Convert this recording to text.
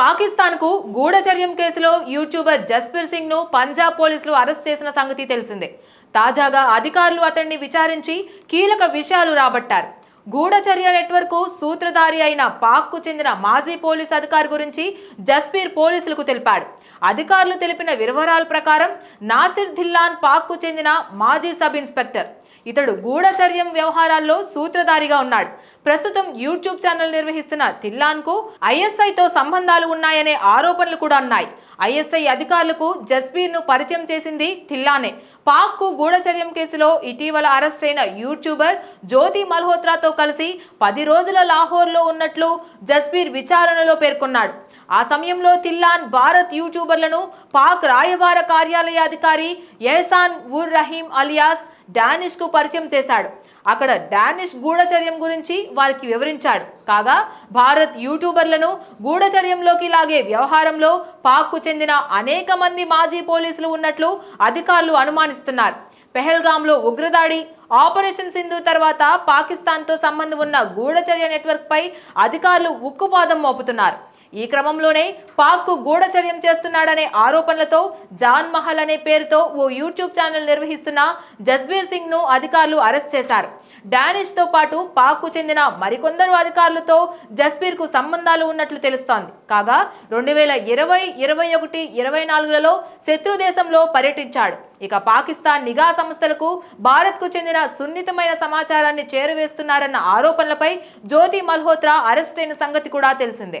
పాకిస్తాన్కు గూఢచర్యం కేసులో యూట్యూబర్ జస్పీర్ సింగ్ను పంజాబ్ పోలీసులు అరెస్ట్ చేసిన సంగతి తెలిసిందే. తాజాగా అధికారులు అతన్ని విచారించి కీలక విషయాలు రాబట్టారు. గూఢచర్య నెట్వర్క్ సూత్రధారి అయిన పాక్కు చెందిన మాజీ పోలీస్ అధికారి గురించి జస్పీర్ పోలీసులకు తెలిపాడు. అధికారులు తెలిపిన వివరాల ప్రకారం నాసిర్ ధిల్లాన్ పాక్కు చెందిన మాజీ సబ్ ఇన్స్పెక్టర్ ఇతడు గూఢచర్యం వ్యవహారాల్లో సూత్రధారిగా ఉన్నాడు. ప్రస్తుతం యూట్యూబ్ ఛానల్ నిర్వహిస్తున్న థిల్లాన్కు ఐఎస్ఐతో సంబంధాలు ఉన్నాయనే ఆరోపణలు కూడా ఉన్నాయి. ఐఎస్ఐ అధికారులకు జస్బీర్ను పరిచయం చేసింది తిల్లానే. పాక్కు గూఢచర్యం కేసులో ఇటీవల అరెస్ట్ అయిన యూట్యూబర్ జ్యోతి మల్హోత్రాతో కలిసి పది రోజుల లాహోర్లో ఉన్నట్లు జస్బీర్ విచారణలో పేర్కొన్నాడు. ఆ సమయంలో తిల్లాన్ భారత్ యూట్యూబర్లను పాక్ రాయబార కార్యాలయ అధికారి ఎహసాన్ ఉర్ రహీం అలియాస్ డానిష్కు పరిచయం చేశాడు. అక్కడ డానిష్ గూఢచర్యం గురించి వారికి వివరించాడు. కాగా భారత్ యూట్యూబర్లను గూఢచర్యంలోకి లాగే వ్యవహారంలో పాక్కు చెందిన అనేక మంది మాజీ పోలీసులు ఉన్నట్లు అధికారులు అనుమానిస్తున్నారు. పెహల్గాంలో ఉగ్రదాడి ఆపరేషన్ సింధు తర్వాత పాకిస్తాన్తో సంబంధం ఉన్న గూఢచర్య నెట్వర్క్పై అధికారులు ఉక్కుపాదం మోపుతున్నారు. ఈ క్రమంలోనే పాక్కు గూఢచర్యం చేస్తున్నాడనే ఆరోపణలతో జాన్ మహల్ అనే పేరుతో ఓ యూట్యూబ్ ఛానల్ నిర్వహిస్తున్న జస్బీర్ సింగ్ను అధికారులు అరెస్ట్ చేశారు. డానిష్తో పాటు పాక్కు చెందిన మరికొందరు అధికారులతో జస్బీర్కు సంబంధాలు ఉన్నట్లు తెలుస్తోంది. కాగా రెండు వేల ఇరవై ఇరవై ఒకటి ఇరవై నాలుగులలో శత్రు దేశంలో పర్యటించాడు. ఇక పాకిస్తాన్ నిఘా సంస్థలకు భారత్కు చెందిన సున్నితమైన సమాచారాన్ని చేరవేస్తున్నారన్న ఆరోపణలపై జ్యోతి మల్హోత్రా అరెస్ట్ అయిన సంగతి కూడా తెలిసిందే.